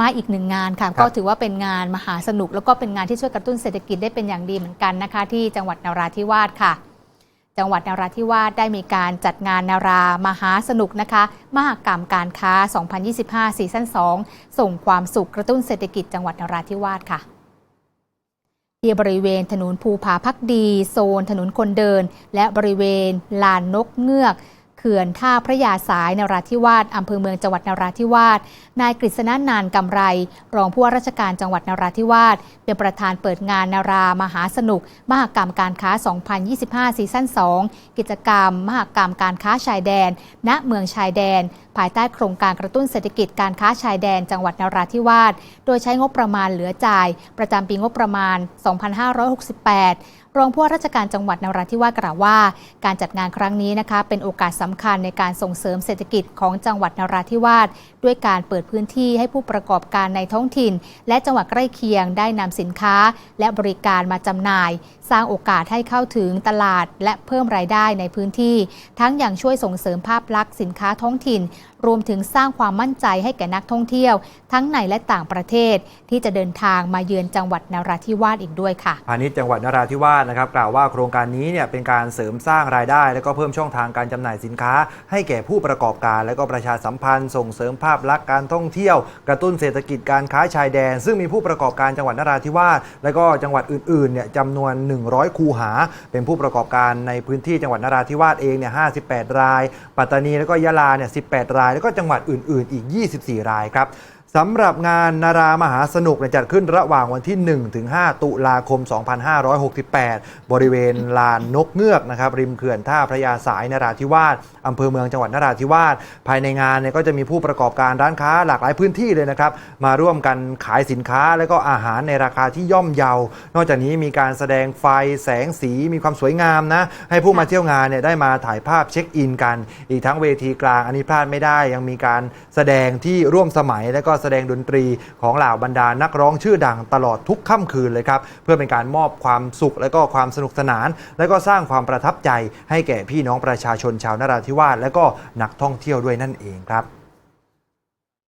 มาอีกหนึ่งงานค่ะครับก็ถือว่าเป็นงานมหาสนุก แล้วก็เป็นงานที่ช่วยกระตุ้นเศรษฐกิจได้เป็นอย่างดีเหมือนกันนะคะ ที่จังหวัดนราธิวาสค่ะ จังหวัดนราธิวาสได้มีการจัดงานนารามหาสนุกนะคะ มหกรรมการค้า 2025 ซีซั่น 2 ส่งความสุขกระตุ้นเศรษฐกิจจังหวัดนราธิวาสค่ะที่บริเวณถนนภูผาพักดี โซนถนนคนเดิน และบริเวณลานนกเงือกเขื่อนท่าพระยาสายนราธิวาสอำเภอเมืองจังหวัดนราธิวาสนายกฤษณนานกำไร รองผู้ว่าราชการจังหวัดนราธิวาสเป็นประธานเปิดงานนารามหาสนุก มหกรรมการค้า 2025 ซีซั่น 2 กิจกรรม มหกรรมการค้าชายแดน ณเมืองชายแดน ภายใต้โครงการกระตุ้นเศรษฐกิจการค้าชายแดน จังหวัดนราธิวาสโดยใช้งบประมาณเหลือจ่าย ประจำปีงบประมาณ 2568 รองผู้ว่าราชการจังหวัดนราธิวาสกล่าวว่า การจัดงานครั้งนี้นะคะ เป็นโอกาสสำคัญในการส่งเสริมเศรษฐกิจของจังหวัดนราธิวาสด้วยการเปิดพื้นที่ให้ผู้ประกอบการในท้องถิ่น และจังหวัดใกล้เคียงได้นำสินค้า และบริการมาจำหน่าย สร้างโอกาสให้เข้าถึงตลาด และเพิ่มรายได้ในพื้นที่ ทั้งอย่างช่วยส่งเสริมภาพลักษณ์สินค้าท้องถิ่น รวมถึงสร้างความมั่นใจให้แก่นักท่องเที่ยว ทั้งในและต่างประเทศ ที่จะเดินทางมาเยือนจังหวัดนราธิวาสอีกด้วยค่ะพาณิชย์จังหวัดนราธิวาสนะครับกล่าวว่าโครงการนี้เนี่ยเป็นการเสริมสร้างรายได้ และก็เพิ่มช่องทางการจำหน่ายสินค้า ให้แก่ผู้ประกอบการ และก็ประชาสัมพันธ์ ส่งเสริมภาพลักษณ์การท่องเที่ยว กระตุ้นเศรษฐกิจการค้าชายแดน ซึ่งมีผู้ประกอบการจังหวัดนราธิวาสและก็จังหวัดอื่นๆเนี่ยจำนวน 100 คูหา เป็นผู้ประกอบการในพื้นที่จังหวัดนราธิวาสเองเนี่ย58 ราย ปัตตานีแล้วก็ยะลาเนี่ย18 รายแล้วก็จังหวัดอื่น ๆ อีก 24 รายครับ สำหรับงานนารามหาสนุกเนี่ยจัดขึ้นระหว่างวันที่1ถึง5ตุลาคม 2568 บริเวณลานนกเงือกนะครับริมเขื่อนท่าพระยาสายนราธิวาสอำเภอเมืองจังหวัดนราธิวาสภายในงานเนี่ยก็จะมีผู้ประกอบการร้านค้าหลากหลายพื้นที่เลยนะครับ มาร่วมกันขายสินค้าและก็อาหารในราคาที่ย่อมเยา นอกจากนี้มีการแสดงไฟแสงสีมีความสวยงามนะให้ผู้มาเที่ยวงานเนี่ยได้มาถ่ายภาพเช็คอินกัน อีกทั้งเวทีกลางอันนี้พลาดไม่ได้ยังมีการแสดงที่ร่วมสมัยและก็แสดงดนตรีของเหล่าบรรดานักร้องชื่อดังตลอดทุกค่ำคืนเลยครับ เพื่อเป็นการมอบความสุขและก็ความสนุกสนาน และก็สร้างความประทับใจให้แก่พี่น้องประชาชนชาวนราธิวาสและก็นักท่องเที่ยวด้วยนั่นเองครับ